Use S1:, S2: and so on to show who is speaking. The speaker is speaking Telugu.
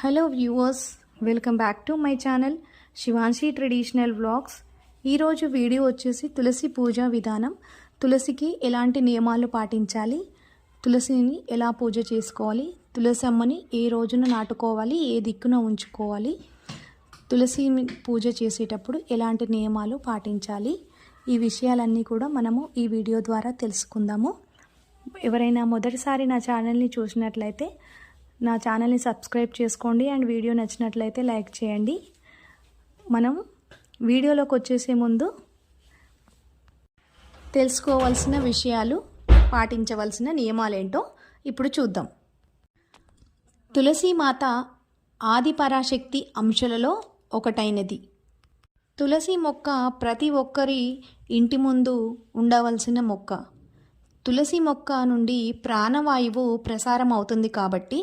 S1: Hello viewers welcome back to my channel Shivanshi traditional vlogs ఈరోజు వీడియో వచ్చేసి తులసి పూజ విధానం. తులసికి ఎలాంటి నియమాలు పాటించాలి? తులసిని ఎలా పూజ చేసుకోవాలి? తులసి అమ్మని ఏ రోజున నాటుకోవాలి? ఏ దిక్కున ఉంచుకోవాలి? తులసి పూజ చేసేటప్పుడు ఎలాంటి నియమాలు పాటించాలి? ఈ విషయాలన్నీ కూడా మనము ఈ వీడియో ద్వారా తెలుసుకుందాము. ఎవరైనా మొదటిసారి నా ఛానల్ని చూసినట్లయితే నా ఛానల్ని సబ్స్క్రైబ్ చేసుకోండి అండ్ వీడియో నచ్చినట్లయితే లైక్ చేయండి. మనం వీడియోలోకి వచ్చేసే ముందు తెలుసుకోవాల్సిన విషయాలు పాటించవలసిన నియమాలేంటో ఇప్పుడు చూద్దాం. తులసి మాత ఆది పరాశక్తి అంశలలో ఒకటైనది. తులసి మొక్క ప్రతి ఒక్కరి ఇంటి ముందు ఉండవలసిన మొక్క. తులసి మొక్క నుండి ప్రాణవాయువు ప్రసారం అవుతుంది కాబట్టి